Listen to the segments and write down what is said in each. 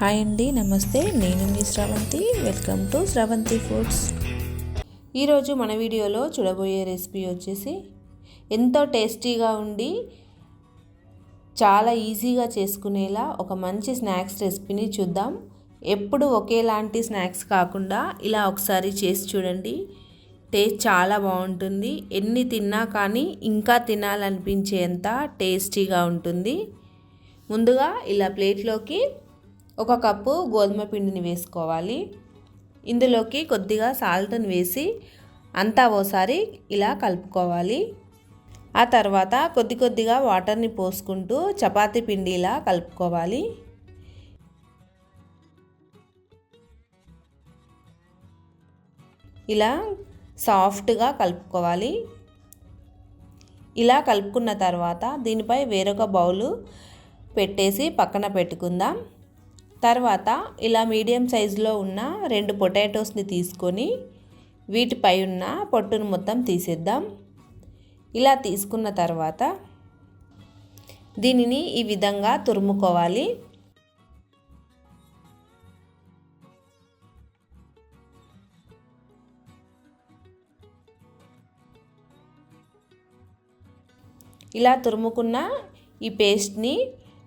Hi అండి నమస్తే. నేను మీ Sravanthi. Welcome to Sravanthi foods ఈరోజు మన వీడియోలో చూడబోయే రెసిపీ వచ్చేసి ఎంతో టేస్టీగా ఉండి చాలా ఈజీగా చేసుకునేలా ఒక మంచి స్నాక్స్ రెసిపీని చూద్దాం. ఎప్పుడు ఒకేలాంటి స్నాక్స్ కాకుండా ఇలా ఒకసారి చేసి చూడండి. టేస్ట్ చాలా బాగుంటుంది. ఎన్ని తిన్నా కానీ ఇంకా తినాలనిపించేంత టేస్టీగా ఉంటుంది. ముందుగా ఇలా ప్లేట్లోకి ఒక కప్పు గోధుమ పిండిని వేసుకోవాలి. ఇందులోకి కొద్దిగా సాల్ట్ని వేసి అంతా ఓసారి ఇలా కలుపుకోవాలి. ఆ తర్వాత కొద్ది కొద్దిగా వాటర్ని పోసుకుంటూ చపాతీ పిండి ఇలా కలుపుకోవాలి. ఇలా సాఫ్ట్గా కలుపుకోవాలి. ఇలా కలుపుకున్న తర్వాత దీనిపై వేరొక బౌలు పెట్టేసి పక్కన పెట్టుకుందాం. తర్వాత ఇలా మీడియం సైజులో ఉన్న రెండు పొటాటోస్ని తీసుకొని వీటిపై ఉన్న పొట్టును మొత్తం తీసేద్దాం. ఇలా తీసుకున్న తర్వాత దీనిని ఈ విధంగా తురుముకోవాలి. ఇలా తురుముకున్న ఈ పేస్ట్ని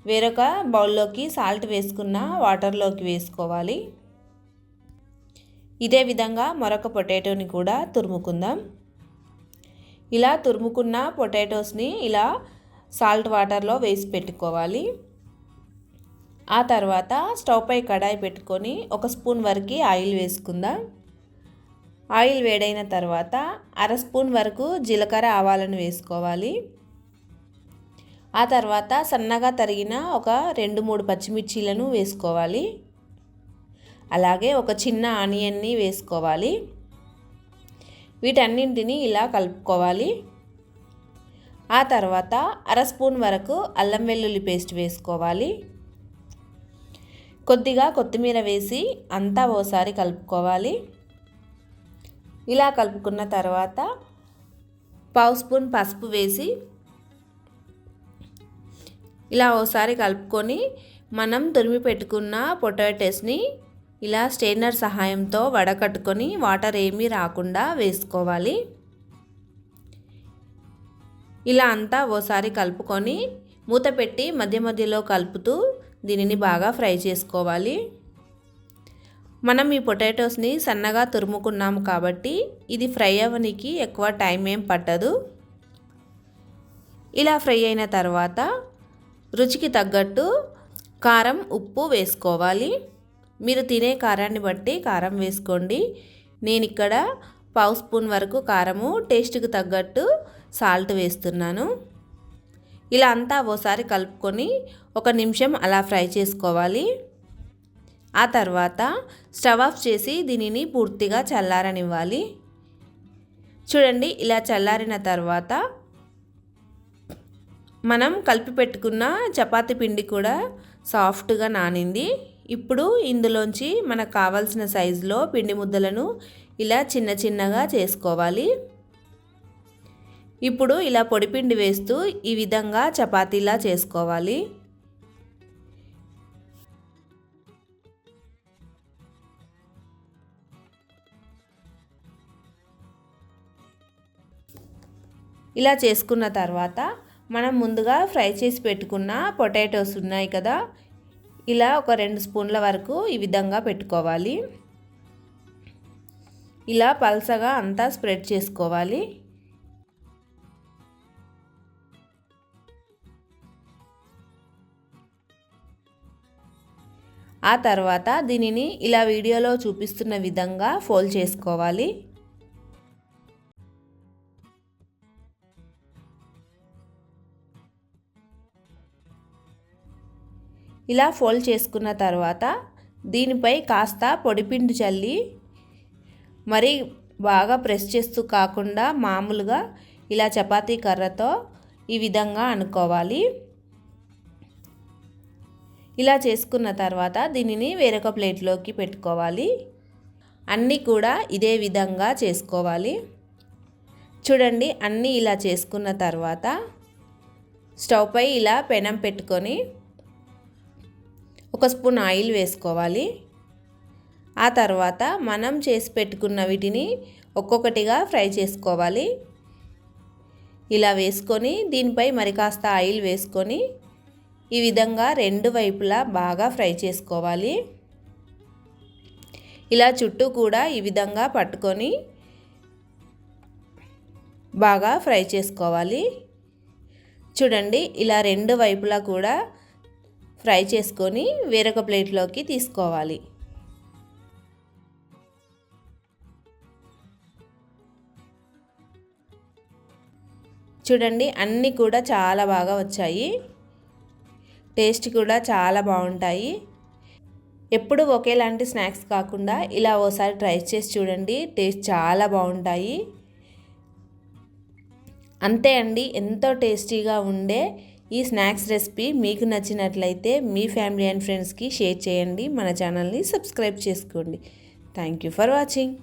వేరొక బౌల్లోకి సాల్ట్ వేసుకున్న వాటర్లోకి వేసుకోవాలి. ఇదే విధంగా మరొక పొటాటోని కూడా తురుముకుందాం. ఇలా తురుముకున్న పొటాటోస్ని ఇలా సాల్ట్ వాటర్లో వేసి పెట్టుకోవాలి. ఆ తర్వాత స్టవ్ పై కడాయి పెట్టుకొని ఒక స్పూన్ వరకు ఆయిల్ వేసుకుందాం. ఆయిల్ వేడైన తర్వాత అర స్పూన్ వరకు జీలకర్ర ఆవాలను వేసుకోవాలి. ఆ తర్వాత సన్నగా తరిగిన ఒక రెండు మూడు పచ్చిమిర్చీలను వేసుకోవాలి. అలాగే ఒక చిన్న ఆనియన్ని వేసుకోవాలి. వీటన్నింటినీ ఇలా కలుపుకోవాలి. ఆ తర్వాత అర స్పూన్ వరకు అల్లం వెల్లుల్లి పేస్ట్ వేసుకోవాలి. కొద్దిగా కొత్తిమీర వేసి అంతా ఓసారి కలుపుకోవాలి. ఇలా కలుపుకున్న తర్వాత పావు స్పూన్ పసుపు వేసి ఇలా ఒకసారి కలుపుకొని మనం తురిమి పెట్టుకున్న పొటాటోస్ని ఇలా స్టెయినర్ సహాయంతో వడకట్టుకొని వాటర్ ఏమీ రాకుండా వేసుకోవాలి. ఇలా అంతా ఓసారి కలుపుకొని మూత పెట్టి మధ్య మధ్యలో కలుపుతూ దీనిని బాగా ఫ్రై చేసుకోవాలి. మనం ఈ పొటాటోస్ని సన్నగా తురుముకున్నాము కాబట్టి ఇది ఫ్రై అవ్వనికి ఎక్కువ టైం ఏం పట్టదు. ఇలా ఫ్రై అయిన తర్వాత రుచికి తగ్గట్టు కారం ఉప్పు వేసుకోవాలి. మీరు తినే కారాన్ని బట్టి కారం వేసుకోండి. నేను ఇక్కడ పావు స్పూన్ వరకు కారము టేస్ట్కి తగ్గట్టు సాల్ట్ వేస్తున్నాను. ఇలా అంతా ఓసారి కలుపుకొని ఒక నిమిషం అలా ఫ్రై చేసుకోవాలి. ఆ తర్వాత స్టవ్ ఆఫ్ చేసి దీనిని పూర్తిగా చల్లారనివ్వాలి. చూడండి ఇలా చల్లారిన తర్వాత మనం కలిపి పెట్టుకున్న చపాతీ పిండి కూడా సాఫ్ట్గా నానింది. ఇప్పుడు ఇందులోంచి మనకు కావాల్సిన సైజులో పిండి ముద్దలను ఇలా చిన్న చిన్నగా చేసుకోవాలి. ఇప్పుడు ఇలా పొడిపిండి వేస్తూ ఈ విధంగా చపాతీలా చేసుకోవాలి. ఇలా చేసుకున్న తర్వాత మనం ముందుగా ఫ్రై చేసి పెట్టుకున్న పొటాటోస్ ఉన్నాయి కదా ఇలా ఒక రెండు స్పూన్ల వరకు ఈ విధంగా పెట్టుకోవాలి. ఇలా పల్సగా అంతా స్ప్రెడ్ చేసుకోవాలి. ఆ తర్వాత దీనిని ఇలా వీడియోలో చూపిస్తున్న విధంగా ఫోల్డ్ చేసుకోవాలి. ఇలా ఫోల్డ్ చేసుకున్న తర్వాత దీనిపై కాస్త పొడిపిండి చల్లి మరి బాగా ప్రెస్ చేస్తూ కాకుండా మామూలుగా ఇలా చపాతీ కర్రతో ఈ విధంగా అనుకోవాలి. ఇలా చేసుకున్న తర్వాత దీనిని వేరొక ప్లేట్లోకి పెట్టుకోవాలి. అన్నీ కూడా ఇదే విధంగా చేసుకోవాలి. చూడండి అన్నీ ఇలా చేసుకున్న తర్వాత స్టవ్పై ఇలా పెనం పెట్టుకొని ఒక స్పూన్ ఆయిల్ వేసుకోవాలి. ఆ తర్వాత మనం చేసి పెట్టుకున్న వీటిని ఒక్కొక్కటిగా ఫ్రై చేసుకోవాలి. ఇలా వేసుకొని దీనిపై మరి కాస్త ఆయిల్ వేసుకొని ఈ విధంగా రెండు వైపులా బాగా ఫ్రై చేసుకోవాలి. ఇలా చుట్టూ కూడా ఈ విధంగా పట్టుకొని బాగా ఫ్రై చేసుకోవాలి. చూడండి ఇలా రెండు వైపులా కూడా ఫ్రై చేసుకొని వేరొక ప్లేట్లోకి తీసుకోవాలి. చూడండి అన్నీ కూడా చాలా బాగా వచ్చాయి. టేస్ట్ కూడా చాలా బాగుంటాయి. ఎప్పుడు ఒకేలాంటి స్నాక్స్ కాకుండా ఇలా ఓసారి ట్రై చేసి చూడండి టేస్ట్ చాలా బాగుంటాయి. అంతే అండి ఎంతో టేస్టీగా ఉండే ఈ స్నాక్స్ రెసిపీ మీకు నచ్చినట్లయితే మీ ఫ్యామిలీ అండ్ ఫ్రెండ్స్కి షేర్ చేయండి. మన ఛానల్ని సబ్స్క్రైబ్ చేసుకోండి. Thank you for watching.